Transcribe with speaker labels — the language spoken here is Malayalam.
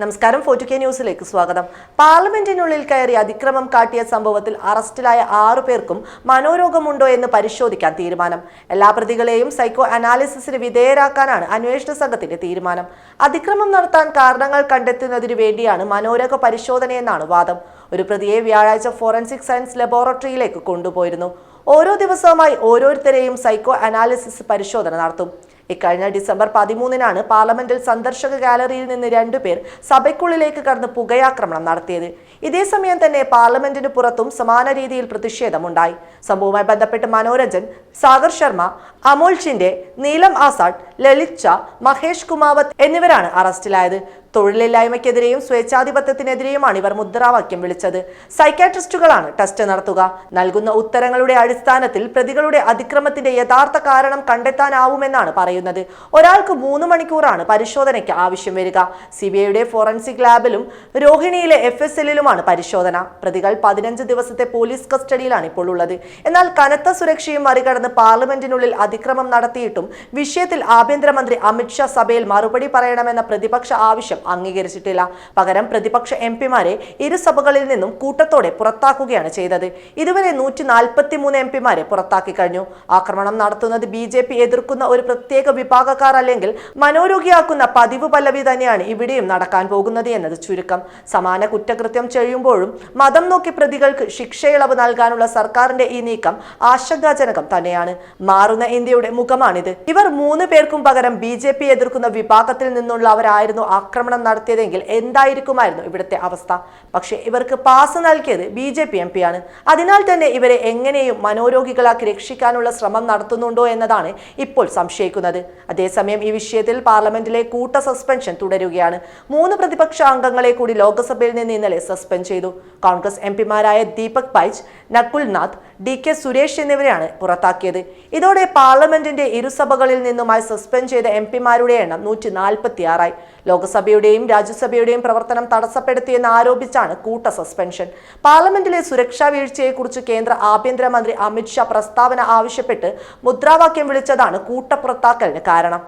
Speaker 1: നമസ്കാരം ഫോർട്ടു കെ ന്യൂസിലേക്ക് സ്വാഗതം. പാർലമെന്റിനുള്ളിൽ കയറി അതിക്രമം കാട്ടിയ സംഭവത്തിൽ അറസ്റ്റിലായ ആറു പേർക്കും മനോരോഗമുണ്ടോ എന്ന് പരിശോധിക്കാൻ തീരുമാനം. എല്ലാ പ്രതികളെയും സൈക്കോ അനാലിസിസിന് വിധേയരാക്കാനാണ് അന്വേഷണ സംഘത്തിന്റെ തീരുമാനം. അതിക്രമം നടത്താൻ കാരണങ്ങൾ കണ്ടെത്തുന്നതിനു വേണ്ടിയാണ് മനോരോഗ പരിശോധനയെന്നാണ് വാദം. ഒരു പ്രതിയെ വ്യാഴാഴ്ച ഫോറൻസിക് സയൻസ് ലബോറട്ടറിയിലേക്ക് കൊണ്ടുപോയിരുന്നു. ഓരോ ദിവസവുമായി ഓരോരുത്തരെയും സൈക്കോ അനാലിസിസ് പരിശോധന നടത്തും. ഇക്കഴിഞ്ഞ ഡിസംബർ പതിമൂന്നിനാണ് പാർലമെന്റിൽ സന്ദർശക ഗാലറിയിൽ നിന്ന് രണ്ടുപേർ സഭയ്ക്കുള്ളിലേക്ക് കടന്ന് പുകയാക്രമണം നടത്തിയത്. ഇതേസമയം തന്നെ പാർലമെന്റിന് പുറത്തും സമാന രീതിയിൽ പ്രതിഷേധമുണ്ടായി. സംഭവവുമായി ബന്ധപ്പെട്ട് മനോരഞ്ജൻ സാഗർ ശർമ്മ അമോൽ നീലം ആസാദ് ലളിത് ഷാ മഹേഷ് കുമാവത്ത് എന്നിവരാണ് അറസ്റ്റിലായത്. തൊഴിലില്ലായ്മയ്ക്കെതിരെയും സ്വേച്ഛാധിപത്യത്തിനെതിരെയുമാണ് ഇവർ മുദ്രാവാക്യം വിളിച്ചത്. സൈക്കാട്രിസ്റ്റുകളാണ് ടെസ്റ്റ് നടത്തുക. നൽകുന്ന ഉത്തരങ്ങളുടെ അടിസ്ഥാനത്തിൽ പ്രതികളുടെ അതിക്രമത്തിന്റെ യഥാർത്ഥ കാരണം കണ്ടെത്താനാവുമെന്നാണ് പറയുന്നത്. ഒരാൾക്ക് മൂന്ന് മണിക്കൂറാണ് പരിശോധനയ്ക്ക് ആവശ്യം വരിക. സി ബി ഐയുടെ ഫോറൻസിക് ലാബിലും രോഹിണിയിലെ എഫ് എസ് എല്ലിലുമാണ് പരിശോധന. പ്രതികൾ പതിനഞ്ച് ദിവസത്തെ പോലീസ് കസ്റ്റഡിയിലാണ് ഇപ്പോൾ ഉള്ളത്. എന്നാൽ കനത്ത സുരക്ഷയും മറികടന്ന് പാർലമെന്റിനുള്ളിൽ അതിക്രമം നടത്തിയിട്ടും വിഷയത്തിൽ ആഭ്യന്തരമന്ത്രി അമിത്ഷാ സഭയിൽ മറുപടി പറയണമെന്ന പ്രതിപക്ഷ ആവശ്യം അംഗീകരിച്ചിട്ടില്ല. പകരം പ്രതിപക്ഷ എം പിമാരെ ഇരുസഭകളിൽ നിന്നും കൂട്ടത്തോടെ പുറത്താക്കുകയാണ് ചെയ്തത്. ഇതുവരെ നൂറ്റി നാൽപ്പത്തി മൂന്ന് എം പിമാരെ പുറത്താക്കി കഴിഞ്ഞു. ആക്രമണം നടത്തുന്നത് ബി ജെ പി എതിർക്കുന്ന ഒരു പ്രത്യേക വിഭാഗക്കാർ അല്ലെങ്കിൽ മനോരോഗിയാക്കുന്ന പതിവ് പല്ലവി തന്നെയാണ് ഇവിടെയും നടക്കാൻ പോകുന്നത് എന്നത് ചുരുക്കം. സമാന കുറ്റകൃത്യം ചെയ്യുമ്പോഴും മതം നോക്കി പ്രതികൾക്ക് ശിക്ഷയിളവ് നൽകാനുള്ള സർക്കാരിന്റെ ഈ നീക്കം ആശങ്കാജനകം തന്നെയാണ്. മാറുന്ന ഇന്ത്യയുടെ മുഖമാണിത്. ഇവർ മൂന്ന് പേർക്കും പകരം ബി ജെ പി എതിർക്കുന്ന വിഭാഗത്തിൽ നിന്നുള്ളവരായിരുന്നു ആക്രമണം നടത്തിയതെങ്കിൽ എന്തായിരിക്കുമായിരുന്നു ഇവിടുത്തെ അവസ്ഥ? പക്ഷേ ഇവർക്ക് പാസ് നൽകിയത് B J P M P ആണ് അതിനാൽ തന്നെ ഇവരെ എങ്ങനെയും മനോരോഗികളാക്കി രക്ഷിക്കാനുള്ള ശ്രമം നടത്തുന്നുണ്ടോ എന്നതാണ് ഇപ്പോൾ സംശയിക്കുന്നത്. അതേസമയം ഈ വിഷയത്തിൽ പാർലമെന്റിലെ കൂട്ട സസ്പെൻഷൻ തുടരുകയാണ്. മൂന്ന് പ്രതിപക്ഷ അംഗങ്ങളെ കൂടി ലോക്സഭയിൽ നിന്ന് ഇന്നലെ സസ്പെൻഡ് ചെയ്തു. കോൺഗ്രസ് എം പിമാരായ ദീപക് പൈജ് നക്കുൽനാഥ് നാഥ് ഡി കെ സുരേഷ് എന്നിവരെയാണ് പുറത്താക്കിയത്. ഇതോടെ പാർലമെന്റിന്റെ ഇരുസഭകളിൽ നിന്നുമായി സസ്പെൻഡ് ചെയ്ത എം പിമാരുടെ എണ്ണം നൂറ്റി നാൽപ്പത്തിയാറായി ലോക്സഭയുടെയും രാജ്യസഭയുടെയും പ്രവർത്തനം തടസ്സപ്പെടുത്തിയെന്ന് ആരോപിച്ചാണ് കൂട്ട സസ്പെൻഷൻ. പാർലമെന്റിലെ സുരക്ഷാ വീഴ്ചയെക്കുറിച്ച് കേന്ദ്ര ആഭ്യന്തരമന്ത്രി അമിത്ഷാ പ്രസ്താവന ആവശ്യപ്പെട്ട് മുദ്രാവാക്യം വിളിച്ചതാണ് കൂട്ട പുറത്താക്കലിന് കാരണം.